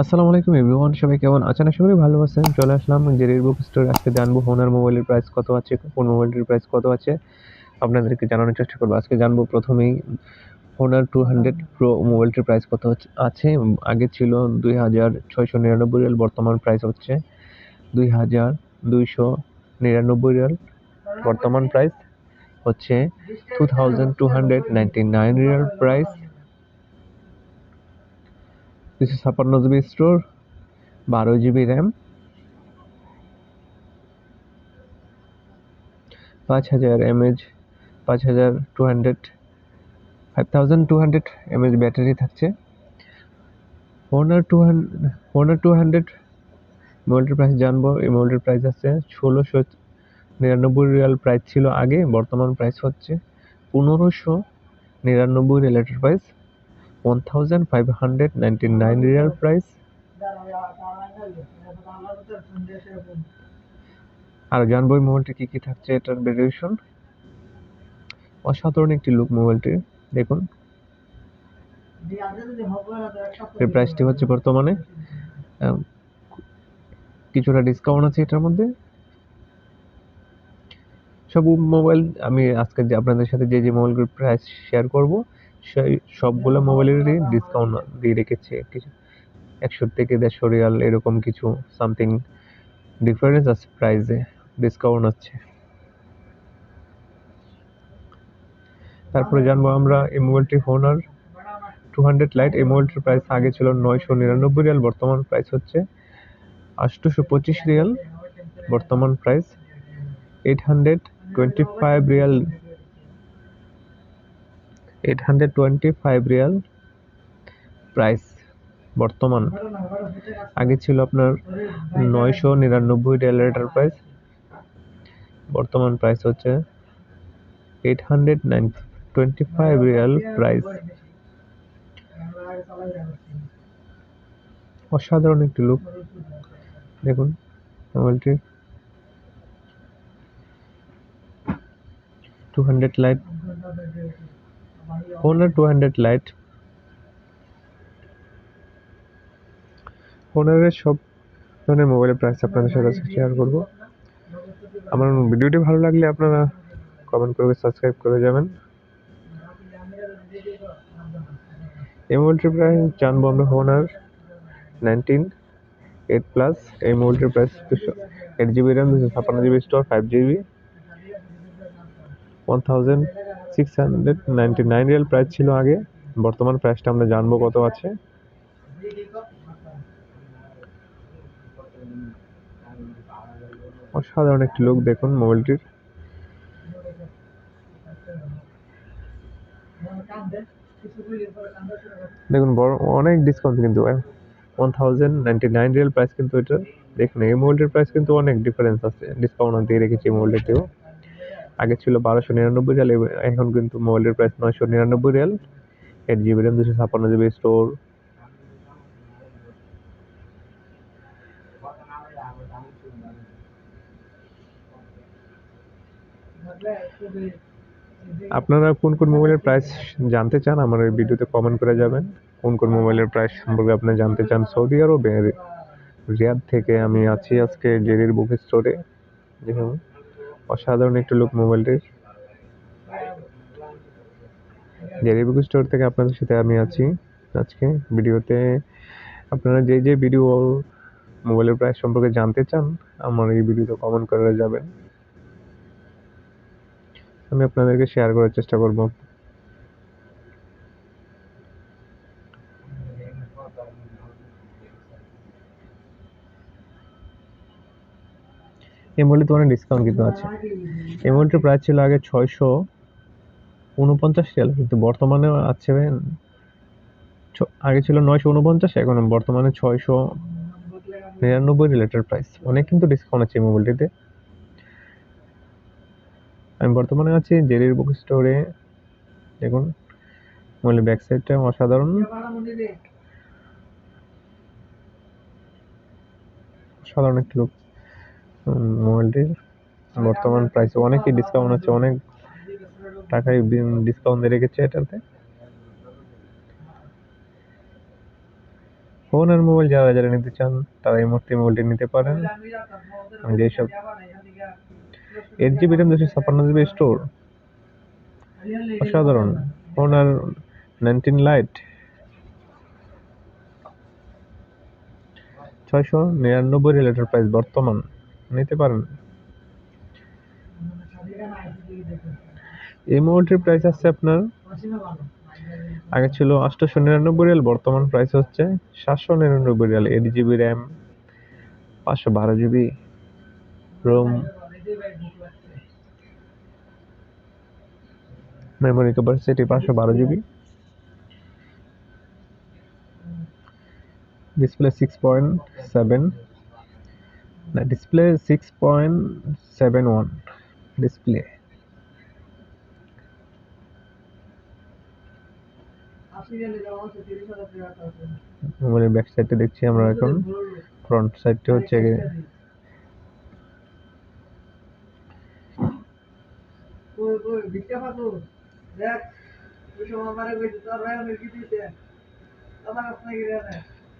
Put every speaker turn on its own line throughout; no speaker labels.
আসসালামু আলাইকুম এভরিওয়ান, সবাই কেমন আছেন? আশা করি ভালো আছেন। চলে আসলাম জেরির বুক স্টোর আজকে জানব হোনার মোবাইলের প্রাইস কত আছে কোন মোবাইলটির প্রাইস কত আছে। আপনাদেরকে জানানোর চেষ্টা করব। আজকে জানব প্রথমেই হোনার টু হান্ড্রেড প্রো মোবাইলটির প্রাইস কত আছে। আগে ছিল দুই হাজার ছয়শো নিরানব্বই রিয়াল, বর্তমান প্রাইস হচ্ছে দুই হাজার দুইশো নিরানব্বই রিয়াল। বর্তমান প্রাইস হচ্ছে two thousand two hundred ninety nine Real price দুশো ছাপ্পান্ন জিবি স্টোর বারো জিবি র্যাম পাঁচ হাজার এমএজ পাঁচ হাজার two hundred five thousand two hundred mAh battery থাকছে। Honor two hundred honor two hundred মোবাইলটির price জানব, এই মোবাইলটির প্রাইস আছে ষোলোশো নিরানব্বই রিয়াল প্রাইস ছিল আগে, বর্তমান প্রাইস হচ্ছে পনেরোশো নিরানব্বই রিয়ালের price one thousand five hundred ninety nine Real price আর জানব এই মোবাইলটি কী কী থাকছে এটার ভেরিয়েশন অসাধারণ একটি লুক মোবাইলটির দেখুন। এর প্রাইসটি হচ্ছে বর্তমানে কিছুটা ডিসকাউন্ট আছে এটার মধ্যে। সব মোবাইল আমি আজকে যে আপনাদের সাথে যে যে মোবাইলগুলোর প্রাইস শেয়ার করব সেই সবগুলো মোবাইলেরই ডিসকাউন্ট দিয়ে রেখেছে কিছু একশো থেকে দেড়শো রিয়াল এরকম কিছু সামথিং ডিফারেন্স আছে প্রাইসে ডিসকাউন্ট আছে। তারপরে জানব আমরা এই মোবাইলটি হোনার টু হান্ড্রেড লাইট এই মোবাইলটির প্রাইস আগে ছিল নয়শো নিরানব্বই রিয়াল, বর্তমান প্রাইস হচ্ছে আটশোশো পঁচিশ রিয়াল, বর্তমান price eight hundred twenty five Real eight hundred twenty five Real price বর্তমান। আগে ছিল আপনার নয়শো নিরানব্বই রিয়ালের এটার প্রাইস বর্তমান প্রাইস হচ্ছে eight hundred nine twenty five Real price অসাধারণ একটি লুক দেখুন মোবাইলটির two hundred lite two hundred lite হোনারের সব ধরনের মোবাইলের প্রাইস আপনাদের সাথে শেয়ার করব। আমার ভিডিওটি ভালো লাগলে আপনারা কমেন্ট করে সাবস্ক্রাইব করে যাবেন। এই মোবাইলটির প্রাইস জানব আমরা হোনার নাইনটিন এইট প্লাস এই মোবাইলটির প্রাইস দুশো এইট জিবি র্যাম দুশো ছাপ্পান্ন GB store five GB one thousand six hundred ninety nine Real price ছিল আগে। বর্তমান প্রাইসটা আমরা জানব কত আছে। অসাধারণ একটি লুক দেখুন মোবাইলটির। দেখুন, বড়, অনেক ডিসকাউন্ট কিন্তু one thousand ninety nine Real price কিন্তু এটা দেখুন। এই মোবাইলটির প্রাইস কিন্তু অনেক ডিফারেন্স আছে। ডিসকাউন্ট দিয়ে রেখেছি এই মোবাইলটিতেও। আগে ছিল বারোশো নিরানব্বই রিয়াল এখন কিন্তু মোবাইলের প্রাইস নয়শো নিরানব্বই রিয়াল। এইট জিবি র্যাম দুশো ছাপ্পান্ন জিবি স্টোর আপনারা কোন কোন মোবাইলের প্রাইস জানতে চান, আমার এই ভিডিওতে কমেন্ট করে যাবেন। কোন কোন মোবাইলের প্রাইস সম্পর্কে আপনি জানতে চান, সৌদি আরবে, রিয়াদ থেকে আমি আছি আজকে জেরির বুক স্টোরে দেখুন অসাধারণ একটি লুক মোবাইলটির জেরি বুক স্টোর থেকে আপনাদের সাথে আমি আছি আজকে ভিডিওতে। আপনারা যে যে ভিডিও মোবাইলের প্রাইস সম্পর্কে জানতে চান, আমার এই ভিডিওতে কমেন্ট করে যাবেন। আমি আপনাদেরকে শেয়ার করার চেষ্টা করব। মোবাইলটিতে অনেক ডিসকাউন্ট কিন্তু আছে। এই মোবাইলটির প্রাইস ছিল আগে ছয়শো উনপঞ্চাশ রিয়াল কিন্তু বর্তমানে আছে আগে ছিল নয়শো উনপঞ্চাশ, এখন বর্তমানে ছয়শো নিরানব্বই রিলেটেড প্রাইস অনেক কিন্তু ডিসকাউন্ট আছে এই মোবাইলটিতে আমি বর্তমানে আছি জেরির বুক স্টোরে দেখুন মোবাইলের ব্যাক সাইডটা অসাধারণ। সাধারণ একটি লুক মোবাইলটির বর্তমান প্রাইসে অনেকই ডিসকাউন্ট আছে, অনেক টাকায় ডিসকাউন্ট দিয়ে রেখেছে এটাতে। ফোন আর মোবাইল যারা যারা নিতে চান, তারা এই মুহূর্তে মোবাইলটি নিতে পারেন। আমি যেসব এইট জিবি র্যাম দুশো ছাপ্পান্ন জিবি স্টোর অসাধারণ। ফোন আর নাইনটিন লাইট ছয়শো নিরানব্বই রিলেটেড প্রাইস বর্তমান। নিতে পারেন। এই মোবাইলটির প্রাইস আছে আপনার, আগে ছিল আটশোশো নিরানব্বই রিয়াল বর্তমান প্রাইস হচ্ছে সাতশো নিরানব্বই রিয়াল এইট জিবি র্যাম পাঁচশো বারো জিবি রোম মেমোরি ক্যাপাসিটি পাঁচশো বারো GB display six point seven না display six point seven one display মোবাইলের ব্যাক সাইডটা দেখছি আমরা এখন। ফ্রন্ট সাইডটা হচ্ছে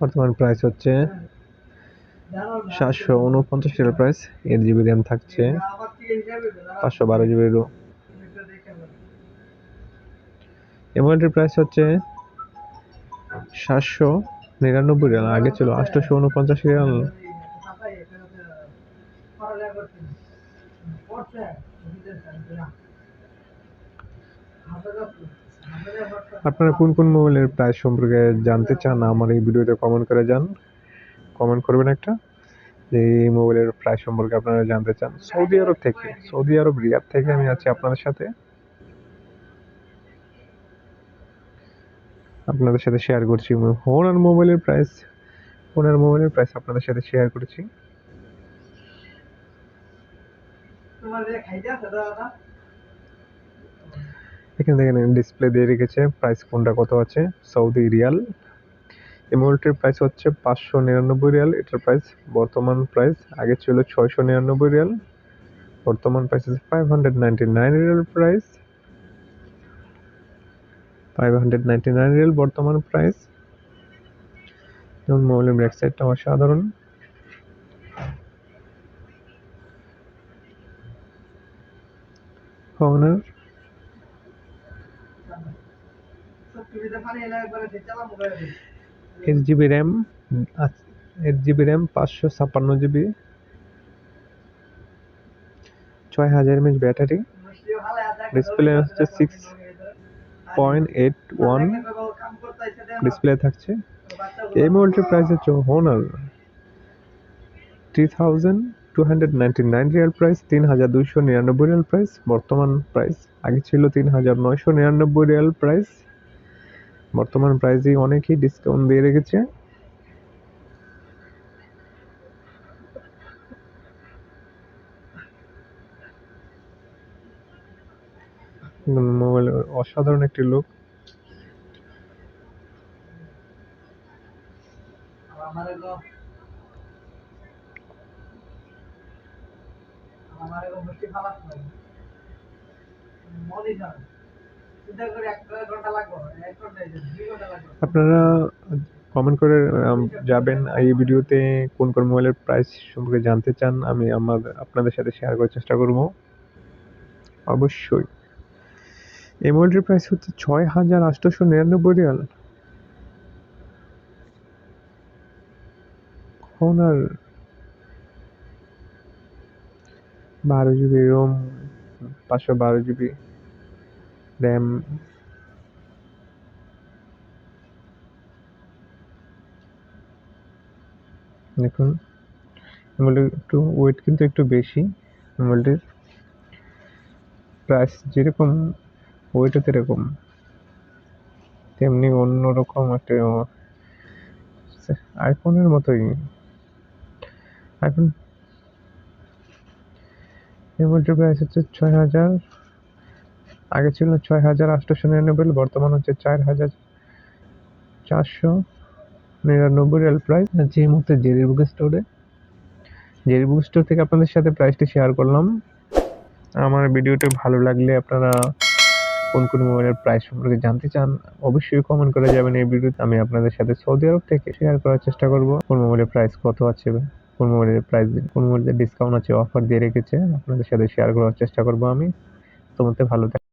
বর্তমান প্রাইস হচ্ছে সাতশো উনপঞ্চাশ টাকার প্রাইস এইট জিবি র্যাম থাকছে, পাঁচশো বারো জিবি রো এই মোবাইলটির প্রাইস হচ্ছে সাতশো নিরানব্বই রিয়াল আগে ছিল আটশোশো উনপঞ্চাশ রিয়াল আপনারা কোন কোন মোবাইলের প্রাইস সম্পর্কে জানতে চান, আমার এই ভিডিওতে কমেন্ট করে যান কমেন্ট করবেন একটা, যে এই মোবাইলের প্রাইস সম্পর্কে আপনারা জানতে চান। সৌদি আরব থেকে, সৌদি আরব, রিয়াদ থেকে আমি আছি আপনাদের সাথে। আপনাদের সাথে শেয়ার করছি। ফোন আর মোবাইলের প্রাইস ফোন আর মোবাইলের প্রাইস আপনাদের সাথে শেয়ার করেছি। এখানে দেখেন ডিসপ্লে দিয়ে রেখেছে। প্রাইস কোনটা, কত আছে? সৌদি রিয়াল। এই মোবাইলটির প্রাইস হচ্ছে পাঁচশো নিরানব্বই রিয়াল, এটার প্রাইস বর্তমান প্রাইস আগে ছিল ছয়শো নিরানব্বই রিয়াল, বর্তমান প্রাইস হচ্ছে five hundred ninety nine Real price five hundred ninety nine Real বর্তমান প্রাইস যেমন মোবাইলের ব্যাক সাইডটা অসাধারণ ফোনের eight GB RAM eight GB RAM, পাঁচশো ছাপ্পান্ন জিবি, ছয় হাজার এমএচ ব্যাটারি। ডিসপ্লে হচ্ছে six point eight one display থাকছে। এই মোবাইলটির প্রাইস হচ্ছে honor three thousand two hundred ninety nine Real price তিন হাজার দুইশো নিরানব্বই রিয়াল প্রাইস বর্তমান প্রাইস আগে ছিল তিন হাজার নয়শো নিরানব্বই রিয়াল প্রাইস বর্তমান প্রাইসে অনেকেই ডিসকাউন্ট দিয়ে রেখেছে। মোবাইল অসাধারণ একটি লোক আপনারা কমেন্ট করে যাবেন, এই ভিডিওতে কোন কোন মোবাইলের প্রাইস সম্পর্কে জানতে চান, আমি আমার, আপনাদের সাথে শেয়ার করার চেষ্টা করব। অবশ্যই। এই মোবাইলটির প্রাইস হচ্ছে ছয় হাজার আটশোশো নিরানব্বই রিয়াল। আর বারো জিবি রোম পাঁচশো বারো জিবি র্যাম দেখুন মোবাইলটির একটু ওয়েট কিন্তু একটু বেশি। মোবাইলটির প্রাইস যেরকম ওয়েটও এরকম তেমনি অন্যরকম একটা আইফোনের মতোই। আইফোন এই প্রাইস হচ্ছে ছয় হাজার আগে ছিল ছয় হাজার আটশোশো নিরানব্বই, বর্তমান হচ্ছে চার হাজার চারশো নিরানব্বই রিয়াল প্রাইস যে মুহূর্তে জেরি বুক স্টোরে জেরি বুক স্টোর থেকে আপনাদের সাথে প্রাইসটি শেয়ার করলাম। আমার ভিডিওটি ভালো লাগলে আপনারা কোন কোন মোবাইলের প্রাইস সম্পর্কে জানতে চান, অবশ্যই কমেন্ট করে যাবেন এই ভিডিওতে আমি আপনাদের সাথে সৌদি আরব থেকে শেয়ার করার চেষ্টা করব, কোন মোবাইলের প্রাইস কত আছে কোন মোবাইলের প্রাইস কোন মোবাইলের ডিসকাউন্ট আছে অফার দিয়ে রেখেছে, আপনাদের সাথে শেয়ার করার চেষ্টা করব আমি। তোমাদের ভালো থাক-